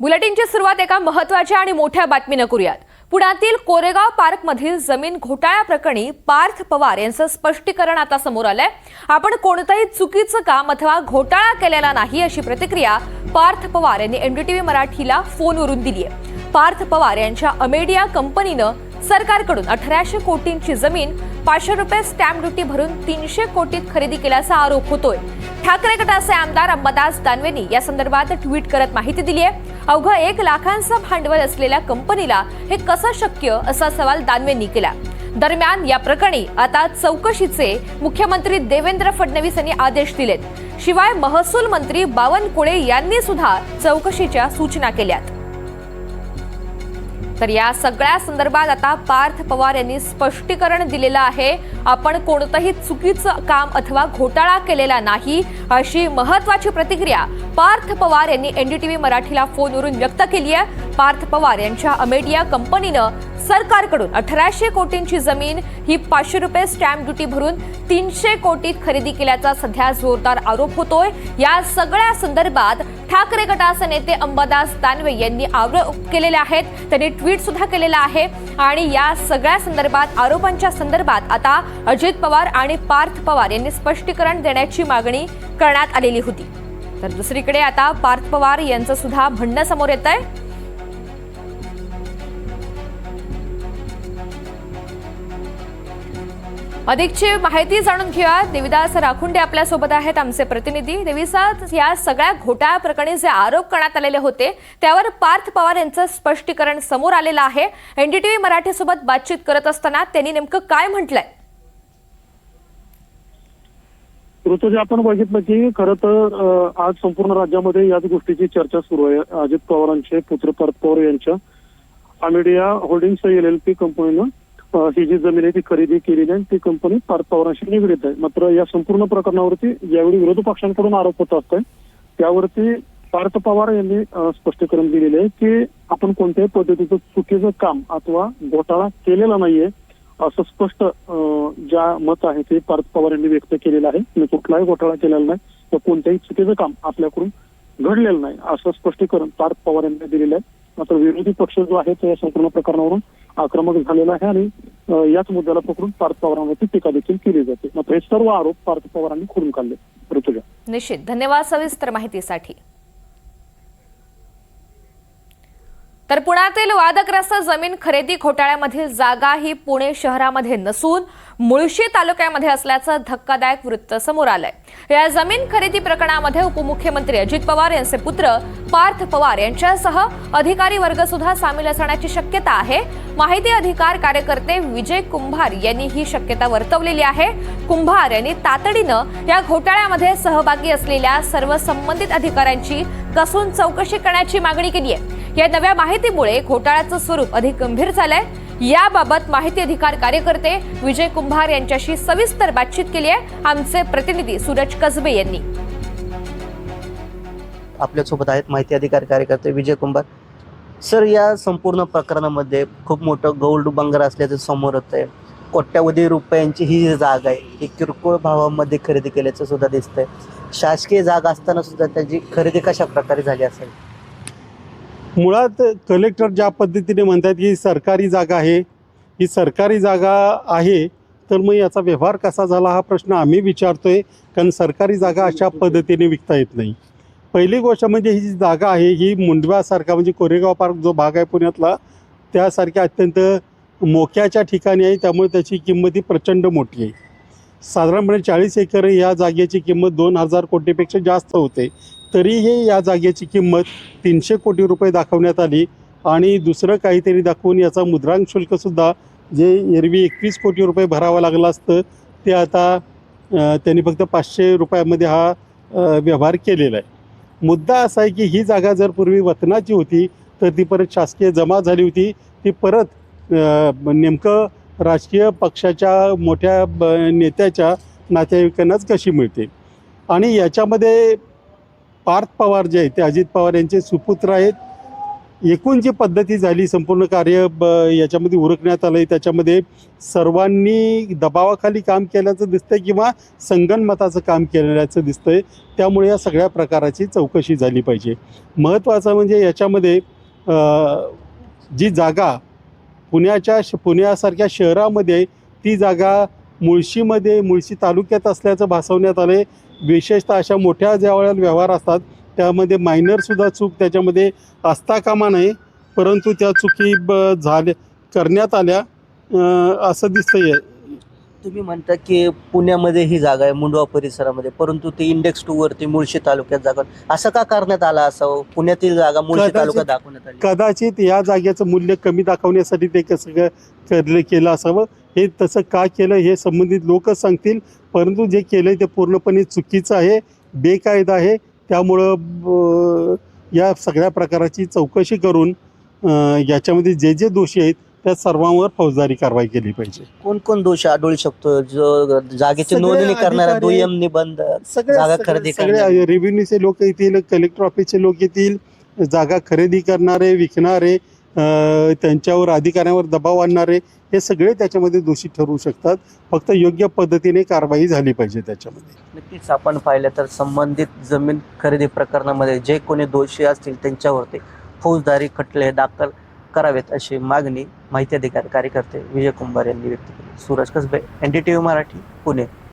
बुलेटिनची सुरुवात एका महत्त्वाच्या आणि मोठ्या बातमीनं करूयात. पुण्यातील कोरेगाव पार्कमधील जमीन घोटाळ्या प्रकरणी पार्थ पवार यांचं स्पष्टीकरण आता समोर आलंय. आपण कोणतंही चुकीचं काम अथवा घोटाळा केलेला नाही अशी प्रतिक्रिया पार्थ पवार यांनी एनडीटीव्ही मराठीला फोनवरून दिली आहे पार्थ पवार यांच्या अमेडिया कंपनीनं सरकारकडून अठराशे कोटींची जमीन पाचशे रुपये स्टॅम्प ड्युटी भरून तीनशे कोटीत खरेदी केल्याचा आरोप होतोय. ठाकरे गटाचे आमदार अंबादास दानवेनी या संदर्भात ट्विट करत माहिती दिली आहे. अवघं एक लाखांचं भांडवल असलेल्या कंपनीला हे कसं शक्य असा सवाल दानवेंनी केला. दरम्यान या प्रकरणी आता चौकशीचे मुख्यमंत्री देवेंद्र फडणवीस यांनी आदेश दिलेत. शिवाय महसूल मंत्री बावनकुळे यांनी सुद्धा चौकशीच्या सूचना केल्यात. तर या सगळ्या संदर्भात आता पार्थ पवार यांनी स्पष्टीकरण दिलेलं आहे. आपण कोणतंही चुकीचं काम अथवा घोटाळा केलेला नाही अशी महत्वाची प्रतिक्रिया पार्थ पवार यांनी एनडीटीव्ही मराठीला फोनवरून व्यक्त केली आहे. पार्थ पवार यांच्या अमेडिया कंपनीनं सरकारकडून अठराशे कोटींची जमीन ही पाचशे रुपये स्टॅम्प ड्युटी भरून तीनशे कोटीत खरेदी केल्याचा सध्या जोरदार आरोप होतोय. या सगळ्या संदर्भात ठाकरे गटाचे नेते अंबादास दानवे यांनी आरोप केलेले आहेत. त्यांनी ट्विट सुद्धा केलेला आहे. आणि या सगळ्या संदर्भात आरोपांच्या संदर्भात आता अजित पवार आणि पार्थ पवार यांनी स्पष्टीकरण देण्याची मागणी करण्यात आलेली होती. तर दुसरीकडे आता पार्थ पवार यांचं सुद्धा म्हणणं समोर येत आहे अधिकची माहिती जाणून घेऊया देविदास राखुंडे आपल्यासोबत आहेत आमचे प्रतिनिधी. देविदास या सगळ्या घोटाळ्या प्रकरणी जे आरोप करण्यात आलेले होते त्यावर पार्थ पवार यांचं स्पष्टीकरण समोर आलेलं आहे. एनडीटीव्ही मराठी सोबत बातचीत करत असताना त्यांनी नेमकं काय म्हटलंय? ऋतुजा आपण बघितलं की खरं तर आज संपूर्ण राज्यामध्ये याच गोष्टीची चर्चा सुरू आहे. अजित पवारांचे पुत्र पार्थ पवार यांच्या Amadea Holdings L L P कंपनीनं ही जी जमीन आहे ती खरेदी केलेली आहे ती कंपनी पार्थ पवारांशी निगडीत आहे. मात्र या संपूर्ण प्रकरणावरती ज्यावेळी विरोधी पक्षांकडून आरोप होत असतोय त्यावरती पार्थ पवार यांनी स्पष्टीकरण दिलेले आहे की आपण कोणत्याही पद्धतीचं चुकीचं काम अथवा घोटाळा केलेला नाहीये असं स्पष्ट अं, ज्या मत आहे ते पार्थ पवार यांनी व्यक्त केलेलं आहे. मी कुठलाही घोटाळा केलेला नाही तर कोणत्याही चुकीचं काम आपल्याकडून घडलेलं नाही असं स्पष्टीकरण पार्थ पवार यांनी दिलेलं आहे. मात्र विरोधी पक्ष जो आहे तो या संपूर्ण प्रकरणावरून आक्रमक झालेला आहे आणि याच मुद्द्याला पकडून पार्थ पवारांवरती टीका देखील केली जाते. मात्र हे सर्व आरोप पार्थ पवारांनी खोडून काढले. ऋतुजा. निश्चित. धन्यवाद सविस्तर माहितीसाठी. तर पुण्यातील वादग्रस्त जमीन खरेदी घोटाळ्यामधील जागा ही पुणे शहरामध्ये नसून मुळशी तालुक्यामध्ये असल्याचं धक्कादायक वृत्त समोर आलंय. या जमीन खरेदी प्रकरणामध्ये उपमुख्यमंत्री अजित पवार यांचे पुत्र पार्थ पवार यांच्यासह अधिकारी वर्ग सुद्धा सामील असण्याची शक्यता आहे. माहिती अधिकार कार्यकर्ते विजय कुंभार यांनी ही शक्यता वर्तवलेली आहे. कुंभार यांनी तातडीनं या घोटाळ्यामध्ये सहभागी असलेल्या सर्व संबंधित अधिकाऱ्यांची कसून चौकशी करण्याची मागणी केली आहे. या नव्या माहितीमुळे घोटाळ्याचं स्वरूप अधिक गंभीर झालंय. याबाबत माहिती अधिकार कार्यकर्ते विजय कुंभार यांच्याशी सविस्तर बातचीत केली आहे. आमचे प्रतिनिधी सूरज कसबे यांनी. आपल्यासोबत आहेत माहिती अधिकार कार्यकर्ते विजय कुंभार. सर या संपूर्ण प्रकरणामध्ये खूप मोठं गोल्ड बंगार असल्याचं समोर येत आहे कोट्यावधी रुपयांची ही जी जागा आहे. ही किरकोळ भावामध्ये खरेदी केल्याचं सुद्धा दिसतंय. शासकीय जागा असताना सुद्धा त्याची खरेदी कशा प्रकारे झाली असेल? मुळात कलेक्टर ज्या पद्धतीने म्हणतात की सरकारी जागा आहे ही सरकारी जागा आहे तर मग याचा व्यवहार कसा झाला हा प्रश्न आम्ही विचारतो आहे कारण सरकारी जागा अशा पद्धतीने विकता येत नाही. पहिली गोष्ट म्हणजे ही जी जागा आहे ही मुंडव्यासारखा म्हणजे कोरेगाव पार्क जो भाग आहे पुण्यातला त्यासारख्या अत्यंत मोक्याच्या ठिकाणी आहे त्यामुळे त्याची किंमत ही प्रचंड मोठी आहे. साधारणपणे चाळीस एकर या जागेची किंमत दोन हजार कोटीपेक्षा जास्त होते. तरीही या जागेची किंमत तीनशे कोटी रुपये दाखवण्यात आली आणि दुसरं काहीतरी दाखवून याचा मुद्रांक शुल्कसुद्धा जे एरवी एकवीस कोटी रुपये भरावं लागलं असतं ते आता त्यांनी फक्त पाचशे रुपयामध्ये हा व्यवहार केलेला आहे. मुद्दा असा आहे की ही जागा जर पूर्वी वतनाची होती तर ती परत शासकीय जमा झाली होती ती परत नेमकं राजकीय पक्षाच्या मोठ्या ब नेत्याच्या नातेवाईकांनाच कशी मिळते? आणि याच्यामध्ये पार्थ पवार जे आहेत ते अजित पवार यांचे सुपुत्र आहेत. एकूण जी पद्धती झाली संपूर्ण कार्य ब याच्यामध्ये उरकण्यात आलं आहे त्याच्यामध्ये सर्वांनी दबावाखाली काम केल्याचं दिसतंय किंवा संगनमताचं काम केल्याचं दिसतंय. त्यामुळे या सगळ्या प्रकाराची चौकशी झाली पाहिजे. महत्त्वाचं म्हणजे याच्यामध्ये जी जागा पुण्याच्या श- पुण्यासारख्या शहरामध्ये ती जागा मुळशीमध्ये मुळशी तालुक्यात असल्याचं भासवण्यात आलं आहे विशेषतः अशा मोठ्या ज्या वेळेला व्यवहार असतात त्यामध्ये मायनरसुद्धा चूक त्याच्यामध्ये असता कामा नये परंतु त्या चुकी ब झाल्या करण्यात आल्या. असं दिसतं आहे तुम्ही म्हणता की पुण्यामध्ये ही जागा आहे मुंडवा परिसरामध्ये परंतु ते इंडेक्स टू वरती मुळशी तालुक्यात जागा असं का करण्यात आलं असावं पुण्यातील जागा मुळशी तालुक्यात दाखवण्यात आली. कदाचित या जागेचं मूल्य कमी दाखवण्यासाठी ते कसं क- करले केलं असावं? हे तसं का केलं? हे संबंधित लोकच सांगतील. परंतु जे केलं ते पूर्णपणे चुकीचं आहे बेकायदा आहे. त्यामुळं या सगळ्या प्रकाराची चौकशी करून याच्यामध्ये जे जे दोषी आहेत त्या सर्वांवर फौजदारी कारवाई केली पाहिजे. कोण कोण दोष आढळू शकतो? जो जागेची सगळे नोंदणी करणारा अधिकारी- दुय्यम निबंध सगळे जागा खरेदी सगळे करणारे. रेव्हेन्यूचे लोक येतील कलेक्टर ऑफिसचे लोक येतील जागा खरेदी करणारे विकणारे अं, त्यांच्यावर अधिकाऱ्यांवर दबाव आणणारे हे सगळे त्याच्यामध्ये दोषी ठरू शकतात. फक्त योग्य पद्धतीने कारवाई झाली पाहिजे त्याच्यामध्ये. नक्कीच आपण पाहिलं तर संबंधित जमीन खरेदी प्रकरणामध्ये जे कोणी दोषी असतील त्यांच्यावरती फौजदारी खटले दाखल करावेत अशी मागणी माहिती अधिकारी कार्यकर्ते विजय कुंभार यांनी व्यक्त केली. Suraj Kasbe N D T V Marathi Pune.